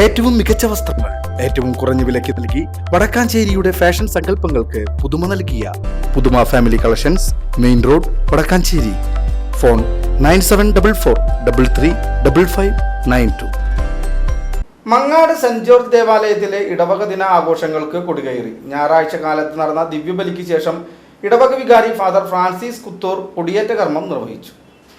ഏറ്റവും മികച്ച വസ്ത്രങ്ങൾ ഏറ്റവും കുറഞ്ഞ വിലയ്ക്ക് നൽകി വടക്കാഞ്ചേരിയുടെ ഫാഷൻ സങ്കല്പങ്ങൾക്ക് പുതുമ നൽകിയ പുതുമ family collections main road Vadakkanchery. Phone nine seven double four double three double five nine two. Mangad Saint George ദേവാലയത്തിലെ ഇടവക ദിന ആഘോഷങ്ങൾക്ക് കൊടികയറി. ഞായറാഴ്ച കാലത്ത് നടന്ന ദിവ്യബലിക്ക് ശേഷം ഇടവക വികാരി ഫാദർ ഫ്രാൻസിസ് കുത്തൂർ കൊടിയേറ്റ കർമ്മം നിർവഹിച്ചു.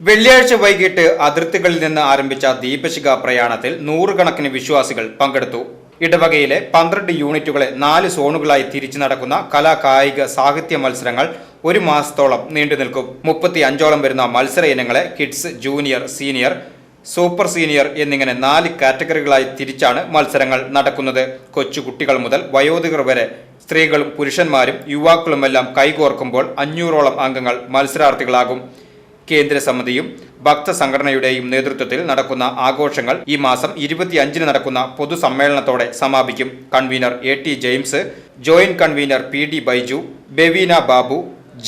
വെള്ളിയാഴ്ച വൈകിട്ട് അതിർത്തികളിൽ നിന്ന് ആരംഭിച്ച ദീപശിഖ പ്രയാണത്തിൽ നൂറുകണക്കിന് വിശ്വാസികൾ പങ്കെടുത്തു. ഇടവകയിലെ പന്ത്രണ്ട് യൂണിറ്റുകളെ നാല് സോണുകളായി തിരിച്ചു നടക്കുന്ന കലാകായിക സാഹിത്യ മത്സരങ്ങൾ ഒരു മാസത്തോളം നീണ്ടു നിൽക്കും. മുപ്പത്തി അഞ്ചോളം വരുന്ന മത്സര ഇനങ്ങളെ kids junior senior super senior എന്നിങ്ങനെ നാല് കാറ്റഗറികളായി തിരിച്ചാണ് മത്സരങ്ങൾ നടക്കുന്നത്. കൊച്ചുകുട്ടികൾ മുതൽ വയോധികർ വരെ സ്ത്രീകളും പുരുഷന്മാരും യുവാക്കളുമെല്ലാം കൈകോർക്കുമ്പോൾ അഞ്ഞൂറോളം അംഗങ്ങൾ മത്സരാർത്ഥികളാകും. കേന്ദ്ര സമിതിയും ഭക്തസംഘടനയുടെയും നേതൃത്വത്തിൽ നടക്കുന്ന ആഘോഷങ്ങൾ ഈ മാസം ഇരുപത്തിയഞ്ചിന് നടക്കുന്ന പൊതുസമ്മേളനത്തോടെ സമാപിക്കും. Convener A T James joint convener P D Baiju Beveena Babu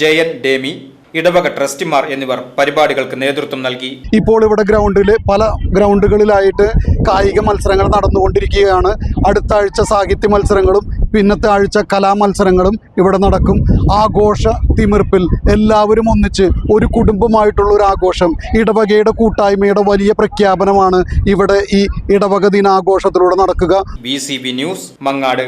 Jayan ഡേമി ഇടവക ട്രസ്റ്റിമാർ എന്നിവർ പരിപാടികൾക്ക് നേതൃത്വം നൽകി. ഇപ്പോൾ ഇവിടെ ഗ്രൗണ്ടിൽ പല ഗ്രൗണ്ടുകളിലായിട്ട് കായിക മത്സരങ്ങൾ നടന്നുകൊണ്ടിരിക്കുകയാണ്. അടുത്ത ആഴ്ച സാഹിത്യ മത്സരങ്ങളും പിന്നത്തെ ആഴ്ച കലാമത്സരങ്ങളും ഇവിടെ നടക്കും. ആഘോഷ തിമിർപ്പിൽ എല്ലാവരും ഒന്നിച്ച് ഒരു കുടുംബമായിട്ടുള്ള ഒരു ആഘോഷം. ഇടവകയുടെ കൂട്ടായ്മയുടെ വലിയ പ്രഖ്യാപനമാണ് ഇവിടെ ഈ ഇടവക ദിനാഘോഷത്തിലൂടെ നടക്കുക. B news Mangad